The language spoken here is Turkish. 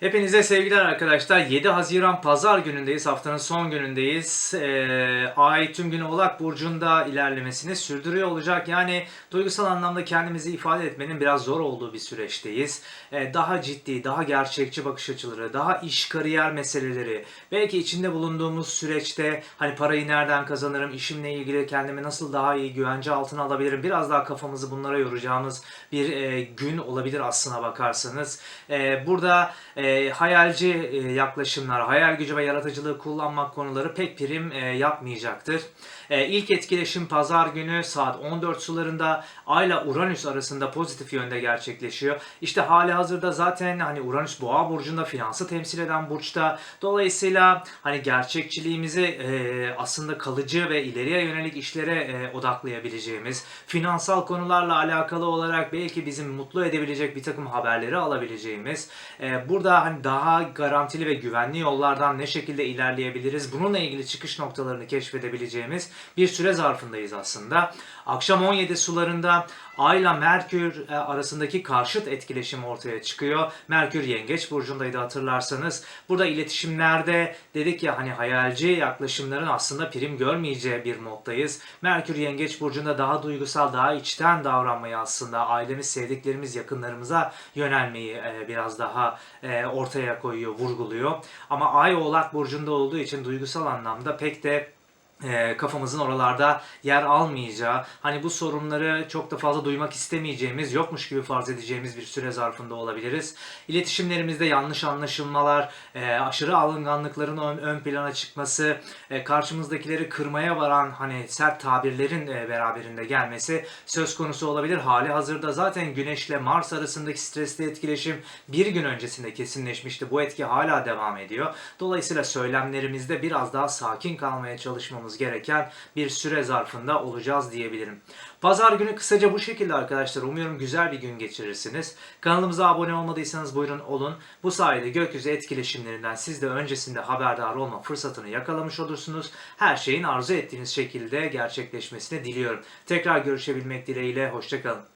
Hepinize sevgiler arkadaşlar. 7 Haziran Pazar günündeyiz. Haftanın son günündeyiz. Ee, ay tüm gün Oğlak Burcu'nda ilerlemesini sürdürüyor olacak. Yani duygusal anlamda kendimizi ifade etmenin biraz zor olduğu bir süreçteyiz. Ee, daha ciddi, daha gerçekçi bakış açıları, daha iş kariyer meseleleri, belki içinde bulunduğumuz süreçte hani parayı nereden kazanırım, işimle ilgili kendimi nasıl daha iyi güvence altına alabilirim, biraz daha kafamızı bunlara yoracağımız bir e, gün olabilir aslına bakarsanız. E, burada e, hayalci e, yaklaşımlar, hayal gücü ve yaratıcılığı kullanmak konuları pek prim e, yapmayacaktır. E, ilk etkileşim pazar günü saat 14 sularında Ay ile Uranüs arasında pozitif yönde gerçekleşiyor. İşte hali hazırda zaten hani Uranüs Boğa burcunda finansı temsil eden burçta. Dolayısıyla hani gerçekçiliğimizi e, aslında kalıcı ve ileriye yönelik işlere e, odaklayabileceğimiz, finansal konularla alakalı olarak belki bizim mutlu edebilecek bir takım haberleri alabileceğimiz, e, burada hani daha garantili ve güvenli yollardan ne şekilde ilerleyebiliriz, bununla ilgili çıkış noktalarını keşfedebileceğimiz bir süre zarfındayız aslında. Akşam 17 sularında Ay ile Merkür e, arasındaki karşıt etkileşim ortaya çıkıyor. Merkür Yengeç burcundaydı hatırlarsanız. Burada iletişimlerde dedik ya hani hayalci yaklaşımların aslında prim görmeyeceği bir moddayız. Merkür Yengeç burcunda daha duygusal, daha içten davranmayı aslında ailemiz, sevdiklerimiz, yakınlarımıza yönelmeyi e, biraz daha e, ortaya koyuyor, vurguluyor. Ama Ay Oğlak burcunda olduğu için duygusal anlamda pek de e, kafamızın oralarda yer almayacağı, hani bu sorunları çok da fazla duymak istemeyeceğimiz, yokmuş gibi farz edeceğimiz bir süre zarfında olabiliriz. İletişimlerimizde yanlış anlaşılmalar, e, aşırı alınganlıkların ön, ön plana çıkması, e, karşımızdakileri kırmaya varan hani sert tabirlerin e, beraberinde gelmesi söz konusu olabilir. Hali hazırda zaten Güneş ile Mars arasındaki stresli etkileşim bir gün öncesinde kesinleşmişti. Bu etki hala devam ediyor. Dolayısıyla söylemlerimizde biraz daha sakin kalmaya çalışmamız gereken bir süre zarfında olacağız diyebilirim. Pazar günü kısaca bu şekilde arkadaşlar. Umuyorum güzel bir gün geçirirsiniz. Kanalımıza abone olmadıysanız buyurun olun. Bu sayede gökyüzü etkileşimlerinden siz de öncesinde haberdar olma fırsatını yakalamış olursunuz. Her şeyin arzu ettiğiniz şekilde gerçekleşmesini diliyorum. Tekrar görüşebilmek dileğiyle. Hoşçakalın.